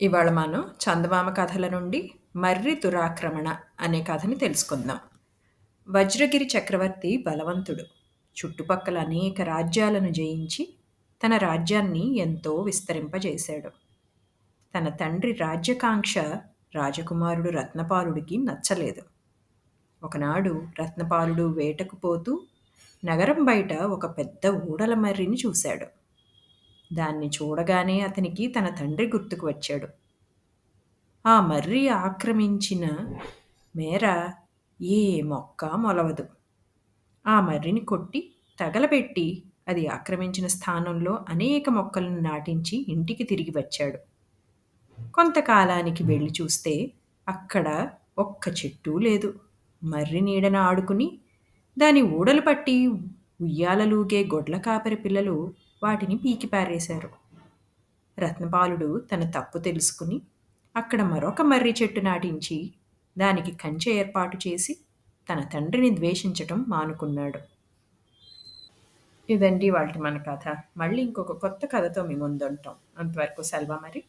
ఇవాళ మనం చందమామ కథల నుండి మర్రి దురాక్రమణ అనే కథని తెలుసుకుందాం. వజ్రగిరి చక్రవర్తి బలవంతుడు. చుట్టుపక్కల అనేక రాజ్యాలను జయించి తన రాజ్యాన్ని ఎంతో విస్తరింపజేశాడు. తన తండ్రి రాజ్యకాంక్ష రాజకుమారుడు రత్నపాలుడికి నచ్చలేదు. ఒకనాడు రత్నపాలుడు వేటకు పోతూ నగరం బయట ఒక పెద్ద ఊడల మర్రిని చూశాడు. దాన్ని చూడగానే అతనికి తన తండ్రి గుర్తుకు వచ్చాడు. ఆ మర్రి ఆక్రమించిన మేర ఏ మొక్క మొలవదు. ఆ మర్రిని కొట్టి తగలబెట్టి అది ఆక్రమించిన స్థానంలో అనేక మొక్కలను నాటించి ఇంటికి తిరిగి వచ్చాడు. కొంతకాలానికి వెళ్ళి చూస్తే అక్కడ ఒక్క చెట్టు లేదు. మర్రి నీడన ఆడుకుని దాని ఊడలు పట్టి ఉయ్యాలలూగే గొడ్ల కాపరి పిల్లలు వాటిని పీకిపారేశారు రత్నపాలుడు తన తప్పు తెలుసుకుని అక్కడ మరొక మర్రి చెట్టు నాటించి దానికి కంచె ఏర్పాటు చేసి తన తండ్రిని ద్వేషించటం మానుకున్నాడు. ఇదండి వాళ్ళ మన కథ. మళ్ళీ ఇంకొక కొత్త కథతో మేము ముందుంటాం. అంతవరకు సెలవు మరి.